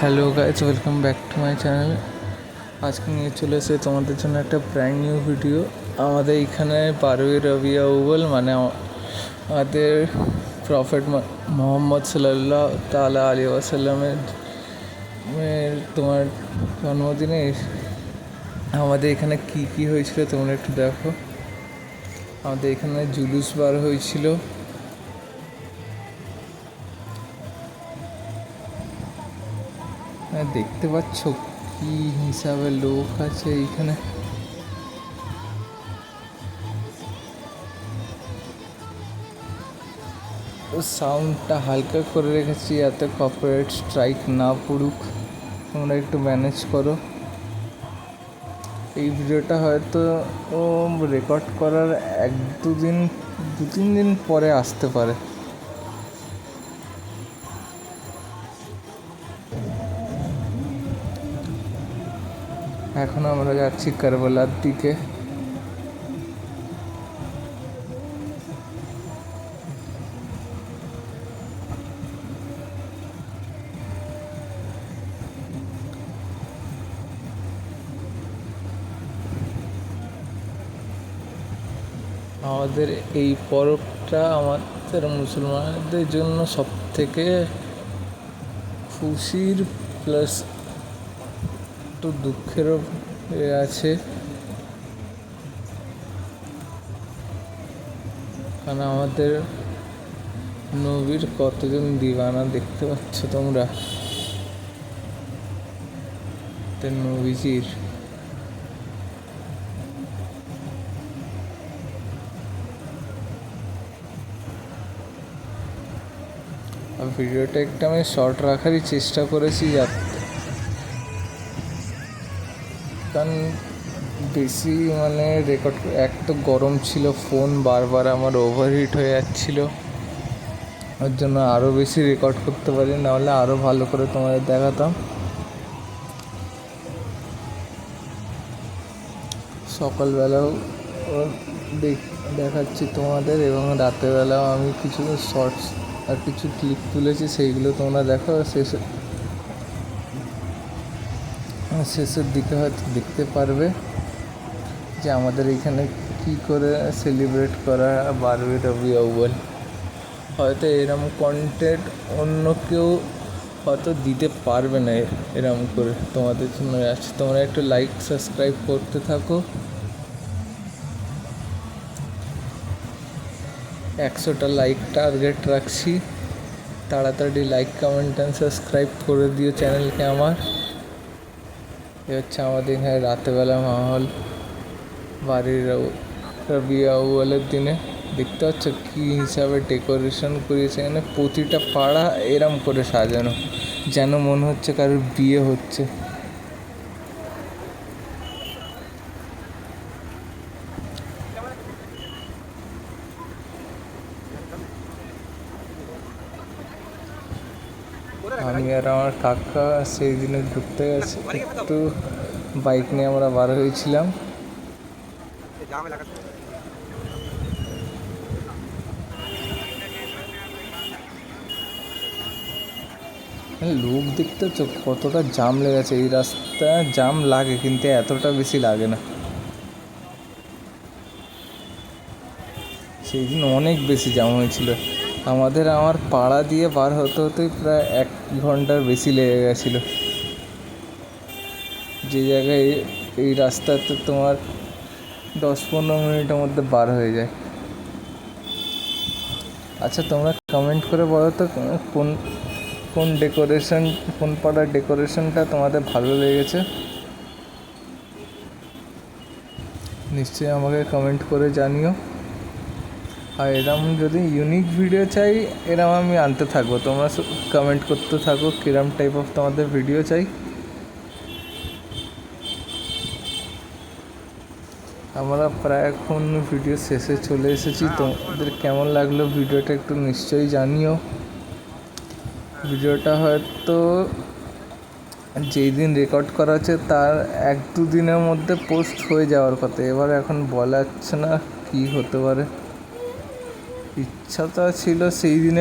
Hello guys welcome back to my channel. আজকে নিয়ে চলে এসে তোমাদের জন্য একটা ব্র্যান্ড নিউ ভিডিও আমাদের এখানে বারোই রবি আউ্বল মানে আমাদের প্রফেট মোহাম্মদ সাল্লাহ তালা আলী ওয়াসাল্লামের তোমার জন্মদিনে আমাদের এখানে কি কি হয়েছিল তোমরা একটু দেখো। আমাদের এখানে জুলুস বার হয়েছিল। দেখতে পাচ্ছ কি হিসাবে লোক আছে এইখানে। সাউন্ডটা হালকা করে রেখেছি যাতে কপারেট স্ট্রাইক না পড়ুক। তোমরা একটু ম্যানেজ করো। এই ভিডিওটা হয়তো রেকর্ড করার এক দুদিন, দু তিন দিন পরে আসতে পারে। এখন আমরা যাচ্ছি কারবালার দিকে। আমাদের এই পরবটা আমাদের মুসলমানদের জন্য সব থেকে খুশির প্লাস একটু দুঃখেরও আছে। কারণ আমাদের নবীর কতজন দিবানা দেখতে পাচ্ছ তোমরা? নবীজির। ভিডিওটা একটু আমি শর্ট রাখারই চেষ্টা করেছি যাতে কারণ বেশি মানে রেকর্ড এক তো গরম ছিল ফোন বারবার আমার ওভারহিট হয়ে যাচ্ছিল। ওর জন্য আরও বেশি রেকর্ড করতে পারি, নাহলে আরও ভালো করে তোমাদের দেখাতাম। সকালবেলাও দেখ- দেখাচ্ছি তোমাদের এবং রাতেরবেলাও আমি কিছু শর্টস আর কিছু ক্লিপ তুলেছি, সেইগুলো তোমরা দেখো, শেষে শেষের দিকে হয়তো দেখতে পারবে যে আমাদের এখানে কি করে সেলিব্রেট করা বারবি রবি আউ্বল হয়তো এরম কন্টেন্ট অন্য কেউ হয়তো দিতে পারবে না এরম করে। তোমাদের জন্য আছে তোমরা একটু লাইক সাবস্ক্রাইব করতে থাকো। একশোটা লাইক টার্গেট রাখছি। তাড়াতাড়ি লাইক কমেন্ট অ্যান্ড সাবস্ক্রাইব করে দিও চ্যানেলকে আমার। এ হচ্ছে আমাদের এখানে রাতেবেলা মাহল বাড়ির রবি আউ্বলের দিনে। দেখতে পাচ্ছ কী হিসাবে ডেকোরেশন করিয়েছে। এখানে প্রতিটা পাড়া এরম করে সাজানো। যেন মনে হচ্ছে কারোর বিয়ে হচ্ছে। আমি আর আমার কাকা সেই দিনে ঘুরতে গেছি। একটু বাইক নিয়ে আমরা বার হয়েছিলাম। লোক দেখতে তো কতটা জাম লেগেছে। এই রাস্তা জাম লাগে, কিন্তু এতটা বেশি লাগে না। সেই দিন অনেক বেশি জাম হয়েছিল। আমাদের আমার পাড়া দিয়ে বার হতে হতেই প্রায় এক ঘণ্টার বেশি লেগে গেছিল। যে জায়গায় এই- রাস্তাতে তোমার দশ পনেরো মিনিটের মধ্যে বার হয়ে যায়। আচ্ছা তোমরা কমেন্ট করে বলো তো, কোন কোন ডেকোরেশন কোন পাড়ার ডেকোরেশনটা তোমাদের ভালো লেগেছে? নিশ্চয়ই আমাকে কমেন্ট করে জানিও। আর এরম যদি ইউনিক ভিডিও চাই, এরম আমি আনতে থাকব। তোমরা কমেন্ট করতে থাকো কিরম টাইপ অফ তোমাদের ভিডিও চাই। আমরা প্রায় এখন ভিডিও শেষে চলে এসেছি। তোমাদের কেমন লাগল ভিডিওটা একটু নিশ্চয়ই জানিও। ভিডিওটা হয়তো যেই দিন রেকর্ড করা আছে তার এক দু দিনের মধ্যে পোস্ট হয়ে যাওয়ার কথা। এবার এখন বলা যাচ্ছে না কী হতে পারে। ইচ্ছাটা ছিল সেই দিনে